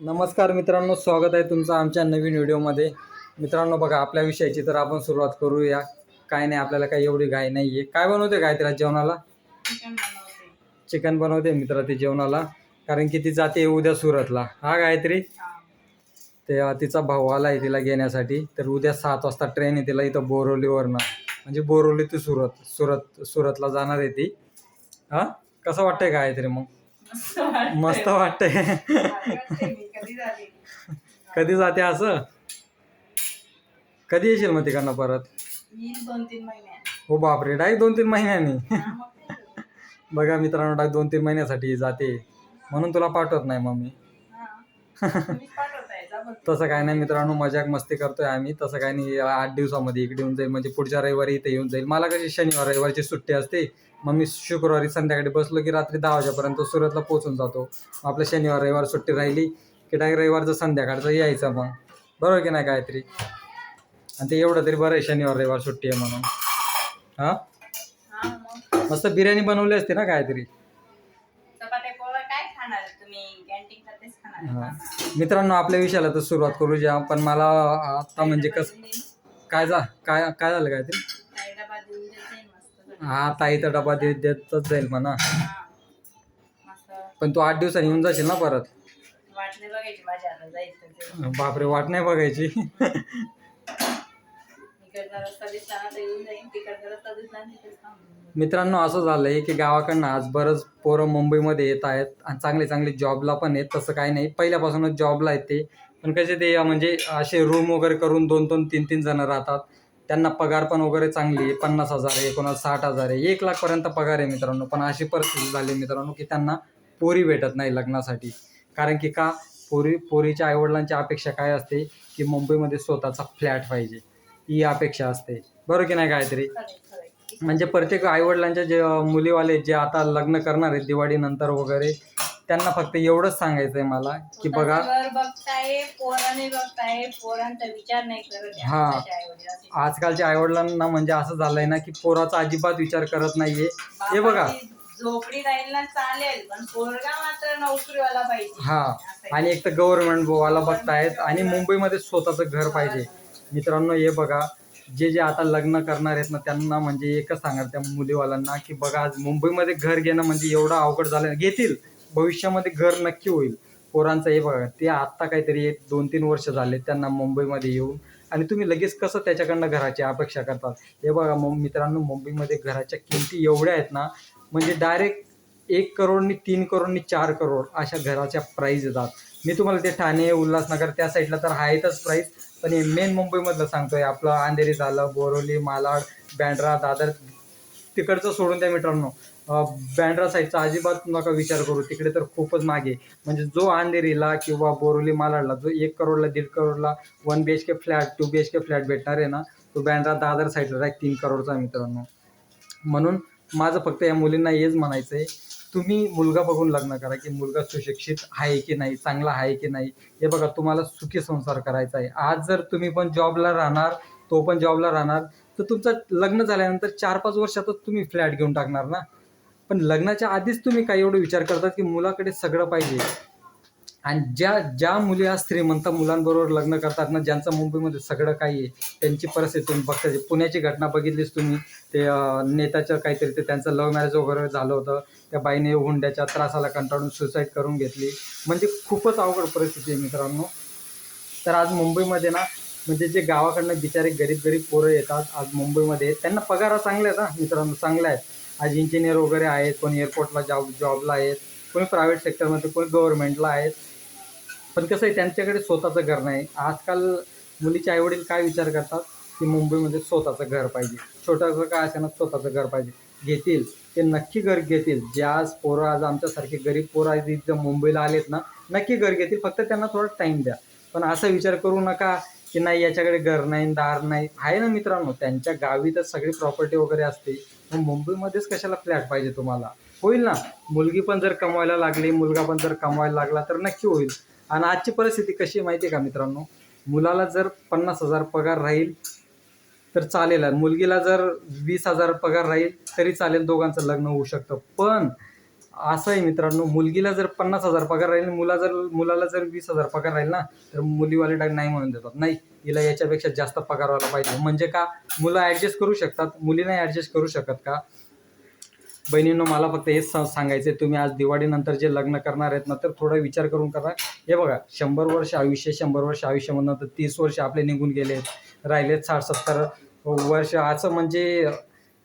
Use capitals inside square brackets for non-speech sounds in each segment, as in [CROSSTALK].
नमस्कार मित्रांनो स्वागत आहे तुमचं आमच्या नवीन व्हिडिओमध्ये. मित्रांनो बघा आपल्या विषयाची तर आपण सुरुवात करूया. काय नाही आपल्याला काही एवढी घाई नाही आहे काय बनवते काय तिला जेवणाला? चिकन बनवते. मित्र ती जेवणाला. कारण की ती जाते उद्या सुरतला. हा गायत्री. ते तिचा भाऊ आला आहे तिला घेण्यासाठी. तर उद्या सात वाजता ट्रेन आहे तिला इथं बोरवलीवरनं म्हणजे बोरवली ते सुरत सुरत सुरतला जाणार आहे ती. हां? कसं वाटतंय गायत्री मग? मस्त वाटतंय. कधी जाते? असं? कधी येशील मग तिकडनं परत? येईल दोन तीन महिन्यात. हो बापरे डायरेक्ट दोन तीन महिन्यांनी? बघा मित्रांनो डायरेक्ट दोन तीन महिन्यासाठी जाते. म्हणून तुला पाठवत नाही मम्मी तसं काय नाही मित्रांनो मजाक मस्ती करतोय आम्ही. तसं काय नाही आठ दिवसामध्ये इकडे येऊन जाईल. म्हणजे पुढच्या रविवारी इथे येऊन जाईल. मला कशी शनिवार रविवारची सुट्टी असते. मग मी शुक्रवारी संध्याकाळी बसलो की रात्री दहा वाजेपर्यंत सुरतला पोहोचून जातो. मग आपलं शनिवार रविवार सुट्टी राहिली की डायरेक्ट रविवारचं संध्याकाळचं यायचं मग. बरोबर की नाही काहीतरी आणि ते एवढं तरी बरं आहे शनिवार रविवार सुट्टी आहे म्हणून. हां? मस्त बिर्याणी बनवली असते ना काहीतरी हा. मित्रांनो आपल्या विषयाला तर सुरुवात करू ज्या पण मला आता म्हणजे कसं काय जा काय काय झालं काय ते काय डबा देऊन देते मस्त हा ताई तर डबा देत देतच जाईल म्हणा हा. मस्त पण तू आठ दिवसांनी येऊन जाशील ना परत वाटणे बघायची माझ्या आता जायचं ते. बापरे वाट नाही बघायची इकडचा रस्ता दिसला ना तर येऊन जाईन तिकडचा रस्ता दिसला ना तिकडे थांबून मित्रांनो असं झालंय की गावाकडनं आज बरंच पोरं मुंबईमध्ये येत आहेत आणि चांगले चांगले जॉबला पण आहेत. तसं काही नाही. पहिल्यापासूनच जॉबला आहेत ते. पण कसे ते म्हणजे असे रूम वगैरे करून दोन दोन तीन तीन जण राहतात. त्यांना पगार पण वगैरे चांगली आहे. पन्नास हजार आहे कोणाला साठ हजार आहे. एक लाखपर्यंत पगार आहे मित्रांनो. पण अशी परिस्थिती झाली मित्रांनो की त्यांना पोरी भेटत नाही लग्नासाठी. कारण की का? पोरी पोरीच्या आईवडिलांची अपेक्षा काय असते की मुंबईमध्ये स्वतःचा फ्लॅट पाहिजे. ही अपेक्षा असते. बरोबर की नाही काहीतरी? म्हणजे प्रत्येक आईवडिलांच्या जे मुलीवाले जे आता लग्न करणार आहेत दिवाळीनंतर वगैरे त्यांना फक्त एवढंच सांगायचं आहे मला की बघा घर बघताय पोराने बघताय पोरांचा विचार नाही करत आहे हा. आताच्या आईवडील असे. आजकालच्या आईवडिलांना म्हणजे असं झालंय ना की पोराचा अजिबात विचार करत नाहीये हे बघा बापाची झोपडी राहील ना चालेल पण पोरगा मात्र नोकरीवाला पाहिजे हा. आणि एक तर गव्हर्नमेंट वाला बघतायत आणि मुंबईमध्ये स्वतःचं घर पाहिजे मित्रांनो हे बघा जे जे आता लग्न करणार आहेत ना त्यांना म्हणजे एकच सांगाल त्या मुलीवाल्यांना की बघा आज मुंबईमध्ये घर घेणं म्हणजे एवढं अवघड झालं. घेतील. भविष्यामध्ये घर नक्की होईल. पोरांचं हे बघा ते आत्ता काहीतरी एक दोन तीन वर्ष झाले त्यांना मुंबईमध्ये येऊन. आणि तुम्ही लगेच कसं त्याच्याकडनं घराची अपेक्षा करतात? हे बघा मग मित्रांनो मुंबईमध्ये घराच्या किमती एवढ्या आहेत ना म्हणजे डायरेक्ट एक करोडनी तीन करोडनी चार करोड अशा घराच्या प्राईज येतात. मी तुम्हाला ते ठाणे उल्हासनगर त्या साईडला तर आहेतच प्राईस पण हे मेन मुंबईमधलं सांगतोय. आपलं अंधेरी झालं बोरोली मालाड बँड्रा दादर तिकडचं सोडून द्या मित्रांनो. बँड्रा साईडचा अजिबात नका विचार करू. तिकडे तर खूपच मागे म्हणजे जो अंधेरीला किंवा बोरोली मालाडला जो एक करोडला दीड करोडला one B H K flat two B H K flat भेटणार आहे ना तो बँड्रा दादर साईडला आहे तीन करोडचा मित्रांनो. म्हणून माझं फक्त या मुलींना हेच म्हणायचं आहे तुम्ही मुलगा बघून लग्न करा की मुलगा सुशिक्षित आहे की नाही चांगला आहे की नाही हे बघा तुम्हाला सुखी संसार करायचा आहे. आज जर तुम्ही पण जॉबला राहणार तो पण जॉबला राहणार तर तुमचं लग्न झाल्यानंतर चार पाच वर्षातच तुम्ही फ्लॅट घेऊन टाकणार ना. पण लग्नाच्या आधीच तुम्ही काही एवढं विचार करतात की मुलाकडे सगळं पाहिजे. आणि ज्या ज्या मुली आज श्रीमंत मुलांबरोबर लग्न करतात ना ज्यांचं मुंबईमध्ये सगळं काही आहे त्यांची परिस्थिती तुम्ही बघता. पुण्याची घटना बघितलीच तुम्ही ते नेत्याचं काहीतरी ते त्यांचं लव्ह मॅरेज वगैरे झालं होतं. त्या बाईने हुंड्याच्या त्रासाला कंटाळून सुसाईड करून घेतली. म्हणजे खूपच अवघड परिस्थिती आहे मित्रांनो. तर आज मुंबईमध्ये ना म्हणजे जे गावाकडनं बिचारे गरीब गरीब पोरं येतात आज मुंबईमध्ये. त्यांना पगार चांगले आहेत ना मित्रांनो चांगले आहेत. आज इंजिनियर वगैरे आहेत कोणी एअरपोर्टला जॉब जॉबला आहेत कोणी प्रायव्हेट सेक्टरमध्ये कोणी गव्हर्नमेंटला आहेत. पण कसं आहे त्यांच्याकडे स्वतःचं घर नाही. आजकाल मुलीचे आईवडील काय विचार करतात की मुंबईमध्ये स्वतःचं घर पाहिजे. छोटंसं काय असेना स्वतःचं घर पाहिजे. घेतील. ते नक्की घर घेतील. ज्या आज पोरं आज आमच्यासारखे गरीब पोरं आज इथं मुंबईला आलेत ना नक्की घर घेतील. फक्त त्यांना थोडा टाईम द्या. पण असा विचार करू नका की नाही याच्याकडे घर नाही दार नाही. आहे ना मित्रांनो त्यांच्या गावी तर सगळी प्रॉपर्टी वगैरे असते. मग मुंबईमध्येच कशाला फ्लॅट पाहिजे तुम्हाला? होईल ना. मुलगी पण जर कमवायला लागली मुलगा पण जर कमवायला लागला तर नक्की होईल. आणि आजची परिस्थिती कशी आहे माहिती आहे का मित्रांनो? मुलाला जर पन्नास हजार पगार राहील तर चालेल. आणि मुलगीला जर वीस हजार पगार राहील तरी चालेल. दोघांचं लग्न होऊ शकतं. पण असं आहे मित्रांनो मुलगीला जर पन्नास हजार पगार राहील मुला जर मुलाला जर वीस हजार पगार राहील ना तर मुलीवाले डाग नाही म्हणून देतात. नाही हिला याच्यापेक्षा जास्त पगार व्हायला पाहिजे. म्हणजे का मुलं ॲडजस्ट करू शकतात मुली नाही ॲडजस्ट करू शकत का? बहिणींनो मला फक्त हेच सांगायचं आहे तुम्ही आज दिवाळीनंतर जे लग्न करणार आहेत ना तर थोडा विचार करून करा. हे बघा शंभर वर्ष आयुष्य शंभर वर्ष आयुष्यामधनं तर तीस वर्ष आपले निघून गेले राहिलेत साठ सत्तर वर्ष. असं म्हणजे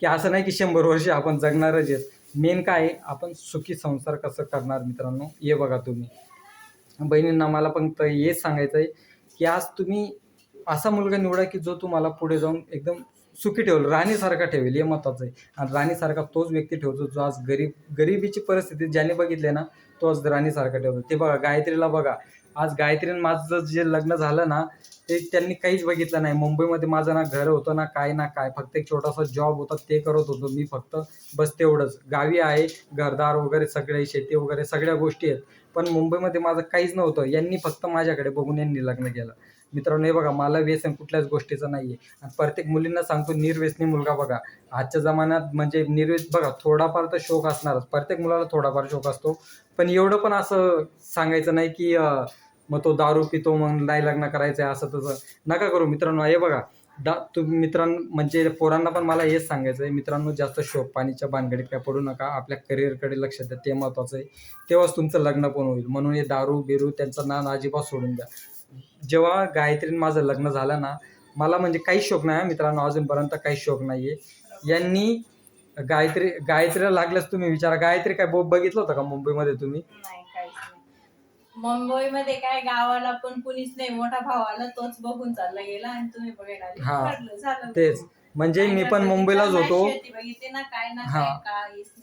की असं नाही की शंभर वर्ष आपण जगणारच आहेत. मेन काय आहे, आपण सुखी संसार कसं करणार मित्रांनो? हे बघा तुम्ही. बहिणींना मला पण तर हेच सांगायचं आहे की आज तुम्ही असा मुलगा निवडा की जो तुम्हाला पुढे जाऊन एकदम सुखी ठेवलं. राणीसारखा ठेवेल हे महत्त्वाचं आहे. आणि राणीसारखा तोच व्यक्ती ठेवतो जो आज गरीब गरिबीची परिस्थिती ज्याने बघितली ना तो आज राणीसारखा ठेवतो. ते बघा गायत्रीला बघा. आज गायत्रीनं माझं जे लग्न झालं ना ते त्यांनी काहीच बघितलं नाही. मुंबईमध्ये माझं ना घर होतं ना काय ना काय. फक्त एक छोटासा जॉब होता ते करत होतो मी फक्त. बस तेवढंच. गावी आहे घरदार वगैरे सगळे शेती वगैरे सगळ्या गोष्टी आहेत. पण मुंबईमध्ये माझं काहीच नव्हतं. यांनी फक्त माझ्याकडे बघून यांनी लग्न केलं. मित्रांनो हे बघा मला व्यसन कुठल्याच गोष्टीचं नाही आहे आणि प्रत्येक मुलींना सांगतो निर्व्यसनी मुलगा बघा. आजच्या जमान्यात म्हणजे निर्व्यस बघा थोडाफार तर शोक असणारच. प्रत्येक मुलाला थोडाफार शोक असतो. पण एवढं पण असं सांगायचं नाही की मग तो दारू पितो मग नाही लग्न करायचं आहे असं तसं. नका करू मित्रांनो. हे बघा दा तुम्ही मित्रांनो म्हणजे पोरांना पण मला हेच सांगायचं आहे. मित्रांनो जास्त शोक पाणीच्या बांधगडीत काय पडू नका. आपल्या करिअरकडे लक्ष द्या. ते महत्त्वाचं आहे. तेव्हाच तुमचं लग्न पण होईल. म्हणून हे दारू बिरू त्यांचं नान अजिबात सोडून द्या. जेव्हा गायत्रीनं माझं लग्न झालं ना मला म्हणजे काहीच शोक नाही मित्रांनो अजूनपर्यंत काहीच शोक नाही आहे यांनी गायत्री गायत्रीला लागल्यास तुम्ही विचारा गायत्री काय बो बघितलं होतं का मुंबईमध्ये तुम्ही नाही काहीच नाही मुंबईमध्ये काय गावाला पण कुणीच नाही मोठा भाव आला तोच बघून चालला गेला आणि तुम्ही बघायला आले. हा. ठरलं, झालं. तेच म्हणजे मी पण मुंबईलाच होतो. हा.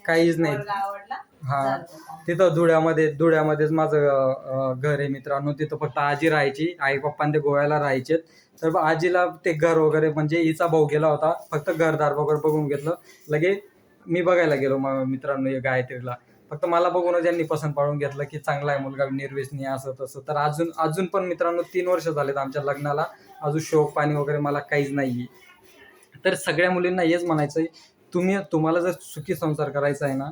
काहीच नाही. हा. तिथं धुळ्यामध्ये धुळ्यामध्येच माझं घर आहे मित्रांनो. तिथं फक्त आजी राहायची. आई पप्पा ते गोव्याला राहायचे तर आजीला ते घर वगैरे म्हणजे हिचा भाऊ गेला होता. फक्त घरदार वगैरे बघून घेतलं. लगे मी बघायला गेलो मित्रांनो या गायत्रीला. फक्त मला बघूनच यांनी पसंत पाडून घेतलं की चांगला आहे मुलगा निर्व्यसनी असं तसं. तर अजून अजून पण मित्रांनो तीन वर्ष झालेत आमच्या लग्नाला. अजून शोक पाणी वगैरे मला काहीच नाही आहे तर सगळ्या मुलींना हेच म्हणायचं आहे तुम्ही तुम्हाला जर सुखी संसार करायचा आहे ना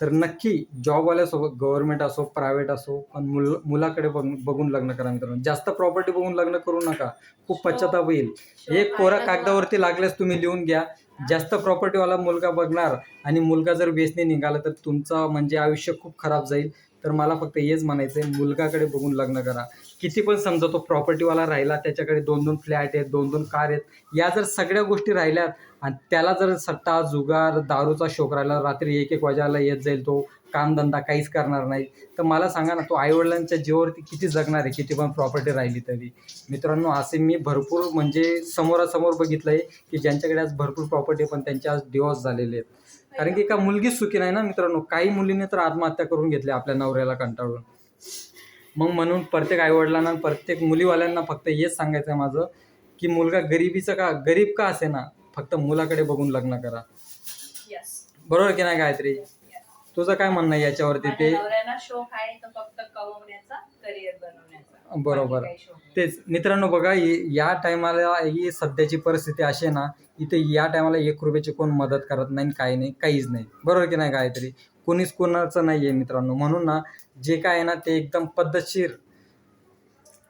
तर नक्की जॉबवाल्यासोबत गव्हर्नमेंट असो प्रायव्हेट असो पण मुल मुलाकडे बघून बघून लग्न करा मित्रांनो. जास्त प्रॉपर्टी बघून लग्न करू नका. खूप पश्चाताप येईल एक कोरा कागदावरती लागल्यास तुम्ही लिहून घ्या. जास्त प्रॉपर्टीवाला मुलगा बघणार आणि मुलगा जर व्यसनी निघाला तर तुमचं म्हणजे आयुष्य खूप खराब जाईल. तर मला फक्त हेच म्हणायचं आहे मुलगाकडे बघून लग्न करा. किती पण समजा तो प्रॉपर्टीवाला राहिला त्याच्याकडे दोन दोन फ्लॅट आहेत दोन दोन कार आहेत या जर सगळ्या गोष्टी राहिल्यात आणि त्याला जर सट्टा जुगार दारूचा शोक राहिला रात्री एक एक वाजायला येत जाईल तो कामधंदा काहीच करणार नाही. तर मला सांगा ना तो आईवडिलांच्या जीवावरती किती जगणार आहे किती पण प्रॉपर्टी राहिली तरी. मित्रांनो असे मी भरपूर म्हणजे समोरासमोर बघितलं आहे की ज्यांच्याकडे आज भरपूर प्रॉपर्टी पण त्यांचे आज डिवॉर्स झालेले आहेत. कारण की का मुलगीच सुखी नाही ना मित्रांनो. काही मुलींनी तर आत्महत्या करून घेतल्या आपल्या नवऱ्याला कंटाळून. मग म्हणून प्रत्येक आईवडिलांना प्रत्येक मुलीवाल्यांना फक्त हेच सांगायचं आहे माझं की मुलगा गरिबीचं का गरीब का असे ना फक्त मुलाकडे बघून लग्न करा. बरोबर की नाही गायत्री. तुझं काय म्हणणं आहे याच्यावरती ते? शोक आहे तो फक्त कमवण्याचा करिअर बनवण्याचा. बरोबर. काही नाही. तेच मित्रांनो बघा ही- या टायमाला ही सध्याची परिस्थिती अशी आहे ना इथे या टायमाला एक रुपयाची कोण मदत करत नाही काही नाही काहीच नाही बरोबर की नाही गायत्री कोणीच कोणाचं नाही आहे मित्रांनो म्हणून ना जे काय आहे ना ते एकदम पद्धतशीर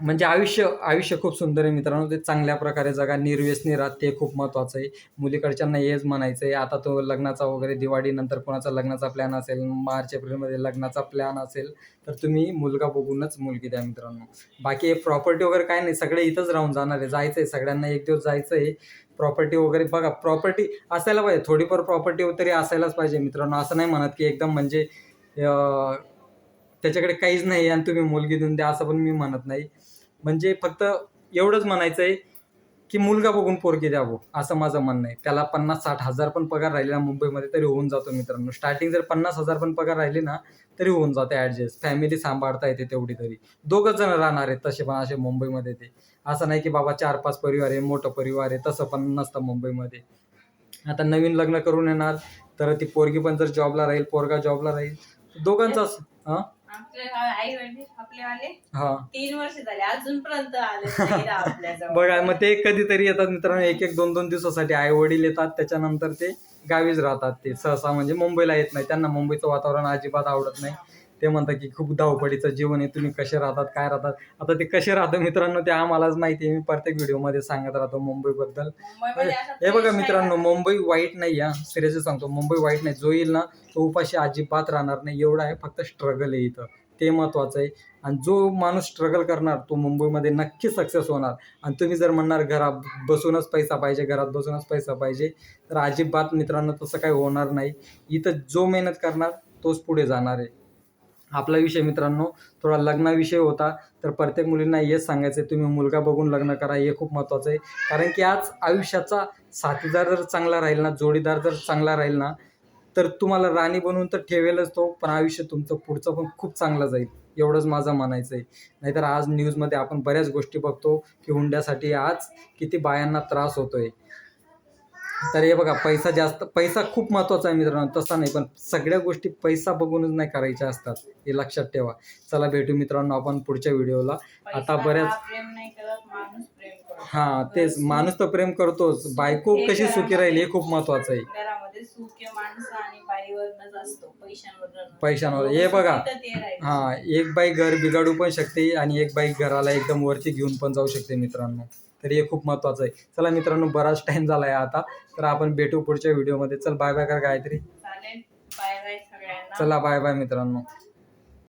म्हणजे आयुष्य आयुष्य खूप सुंदर आहे मित्रांनो. ते चांगल्या प्रकारे जगा निर्व्यसनी राहत ते खूप महत्त्वाचं आहे. मुलीकडच्यांना हेच म्हणायचं आहे आता तो लग्नाचा वगैरे दिवाळीनंतर कोणाचा लग्नाचा प्लॅन असेल मार्च एप्रिलमध्ये लग्नाचा प्लॅन असेल तर तुम्ही मुलगा बघूनच मुलगी द्या मित्रांनो. बाकी प्रॉपर्टी वगैरे काय नाही. सगळे इथंच राहून जाणार आहे. जायचं आहे सगळ्यांना एक दिवस जायचं आहे प्रॉपर्टी वगैरे बघा. प्रॉपर्टी असायला पाहिजे. थोडीफार प्रॉपर्टी तरी असायलाच पाहिजे मित्रांनो. असं नाही म्हणत की एकदम म्हणजे त्याच्याकडे काहीच नाही आणि तुम्ही मुलगी देऊन द्या असं पण मी म्हणत नाही. म्हणजे फक्त एवढंच म्हणायचं आहे की मुलगा बघून पोरगी द्यावं असं माझं म्हणणं आहे. त्याला पन्नास साठ हजार पण पगार राहिलेला मुंबईमध्ये तरी होऊन जातो मित्रांनो. स्टार्टिंग जर पन्नास हजार पण पगार राहिले ना तरी होऊन जाते ॲडजस्ट फॅमिली सांभाळता येते तेवढी तरी. दोघंच जण राहणार आहेत तसे पण असे मुंबईमध्ये ते. असं नाही की बाबा चार पाच परिवार आहे मोठं परिवार आहे तसं पण नसतं मुंबईमध्ये. आता नवीन लग्न करून येणार तर ती पोरगी पण जर जॉबला राहील पोरगा जॉबला राहील दोघांचाच हां आई वडील हा. तीन वर्ष झाले. अजूनपर्यंत आले [LAUGHS] नाही आपल्याजवळ. बघा मग ते कधीतरी येतात मित्रांनो. एक एक दोन दोन दिवसासाठी आई वडील येतात. त्याच्यानंतर ते गावीच राहतात ते. सहसा म्हणजे मुंबईला येत नाही. त्यांना मुंबईचं वातावरण अजिबात आवडत नाही. ते म्हणतात की खूप धावपडीचं जीवन आहे तुम्ही कसे राहतात काय राहतात? आता ते कसे राहतात मित्रांनो ते आम्हालाच माहिती आहे. मी प्रत्येक व्हिडिओमध्ये सांगत राहतो मुंबईबद्दल. असं हे बघा मित्रांनो राहत. मुंबई वाईट नाही हा सिरियसली सांगतो मुंबई वाईट नाही. जो येईल ना तो उपाशी अजिबात राहणार नाही. एवढा आहे फक्त स्ट्रगल आहे इथं. ते महत्वाचं आहे. आणि जो माणूस स्ट्रगल करणार तो मुंबईमध्ये नक्की सक्सेस होणार. आणि तुम्ही जर म्हणणार घरात बसूनच पैसा पाहिजे घरात बसूनच पैसा पाहिजे तर अजिबात मित्रांनो तसं काही होणार नाही. इथं जो मेहनत करणार तोच पुढे जाणार आहे. आपला विषय मित्रांनो थोडा लग्नाविषयी होता तर प्रत्येक मुलींना हेच सांगायचं आहे तुम्ही मुलगा बघून लग्न करा हे खूप महत्त्वाचं आहे. कारण की आज आयुष्याचा साथीदार जर चांगला राहील ना जोडीदार जर चांगला राहील ना तर तुम्हाला राणी बनवून तर ठेवेलच तो पण आयुष्य तुमचं पुढचं पण खूप चांगलं जाईल एवढंच माझं म्हणायचं आहे नाहीतर आज न्यूजमध्ये आपण बऱ्याच गोष्टी बघतो की हुंड्यासाठी आज किती बायांना त्रास होतोय. तर हे बघा पैसा जास्त पैसा खूप महत्त्वाचा आहे मित्रांनो तसा नाही पण सगळ्या गोष्टी पैसा बघूनच नाही करायच्या असतात हे लक्षात ठेवा. चला भेटू मित्रांनो आपण पुढच्या व्हिडिओला. आता बऱ्याच हा तेच माणूस तर प्रेम करतोच. बायको कशी सुखी राहील हे खूप महत्वाचं आहे. पैशांवर. हे बघा हा एक बाई घर बिघडू पण शकते आणि एक बाई घराला एकदम वरती घेऊन पण जाऊ शकते मित्रांनो. तर हे खूप महत्वाचं आहे. चला मित्रांनो बराच टाइम झालाय आता. तर आपण भेटू पुढच्या व्हिडिओमध्ये चल बाय बाय कर गायत्री चालेल. बाय बाय सगळ्यांना. चला बाय बाय मित्रांनो.